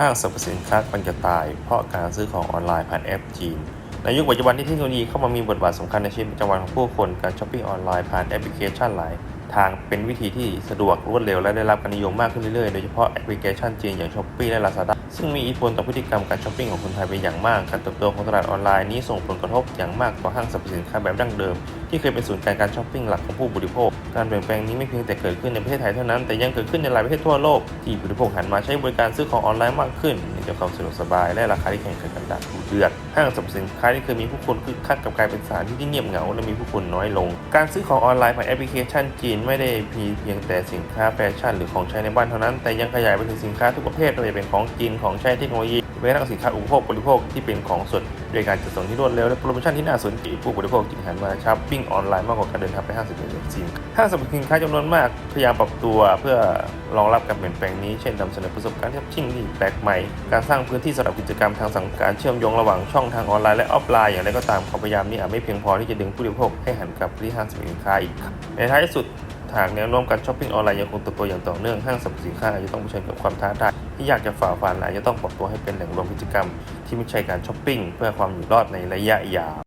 ห้างสรรพสินค้าปัญจะตาย เพราะการซื้อของออนไลน์ผ่านแอปจีน ในยุคปัจจุบันที่เทคโนโลยีเข้ามามีบทบาทสำคัญในชีวิตประจำวันของผู้คน การช้อปปิ้งออนไลน์ผ่านแอปพลิเคชันหลาย ทางเป็นวิธีที่สะดวกรวดเร็วและได้รับการนิยมมากขึ้นเรื่อยๆ โดยเฉพาะแอปพลิเคชันจีนอย่าง s h อ p e e และ Lazada ซึ่งมีอิทธิพลต่อพฤติกรรมการช้อปปิ้งของคนไทยเป็นอย่างมาก การเติบโตของตลาดออนไลน์นี้ส่งผลกระทบอย่างมากต่อห้างสรรพสินค้าแบบดั้งเดิมที่เคยเป็นศูนย์กลางการช้อปปิ้งหลักของผู้บริโภค การเปลี่ยนแปลงนี้ไม่เพียงแต่เกิดขึ้นในประเทศไทยเท่านั้น แต่ยังเกิดขึ้นในหลายประเทศทั่วโลก ที่ผู้บริโภคหันมาใช้บริการซื้อของออนไลน์มากขึ้นเนื่องจากความสะดวกสบายและราคาที่แข่งขันกันดังดุเดือดห้างสรรพสินค้าที่เคยมีผู้คนคึกคักกับกลายเป็นสถานที่ที่เงียบเหงาและมีผู้คนน้อยลง การซื้อของออนไลน์ผ่านแอปพลิเคชันจีนไม่ได้มีเพียงแต่สินค้าแฟชั่นหรือของใช้ในบ้านเท่านั้น แต่ยังขยายไปถึงสินค้าทุกประเภทไม่ว่าจะเป็นของกินของใช้เทคโนโลยีแม้กระทั่งสินค้าอุปโภคบริโภคที่เป็นของสดโดยการจัดส่งที่รวดเร็วและโปรโมชั่นที่น่าสนใจผู้บริโภคจึงหันมาช้อปปิ้งออนไลน์มากกว่าการเดินทางไปห้างสรรพสินค้าห้างสรรพสินค้าจำนวนมากพยายามปรับตัวเพื่อรองรับการเปลี่ยนแปลงนี้เช่นนำเสนอประสบการณ์ที่ชิ่งที่แปลกใหม่ การสร้างพื้นที่สำหรับกิจกรรมทางสังคมการเชื่อมโยงระหว่างช่องทางออนไลน์และออฟไลน์อย่างไรก็ตามความพยายามนี้อาจไม่เพียงพอที่จะดึงผู้บริโภคให้หันกลับไปที่ห้างสรรพสินค้าอีก ในท้ายสุดหากแนวโน้มการช้อปปิ้งออนไลน์ยังคงเติบโตอย่างต่อเนื่องห้างสรรพสินค้าจะต้องเผชิญกับความท้าทาย ที่อยากจะฝ่าฟันและอาจจะต้องปรับตัวให้เป็นแหล่งรวมกิจกรรม ที่ไม่ใช่การช้อปปิ้งเพื่อความอยู่รอดในระยะยาว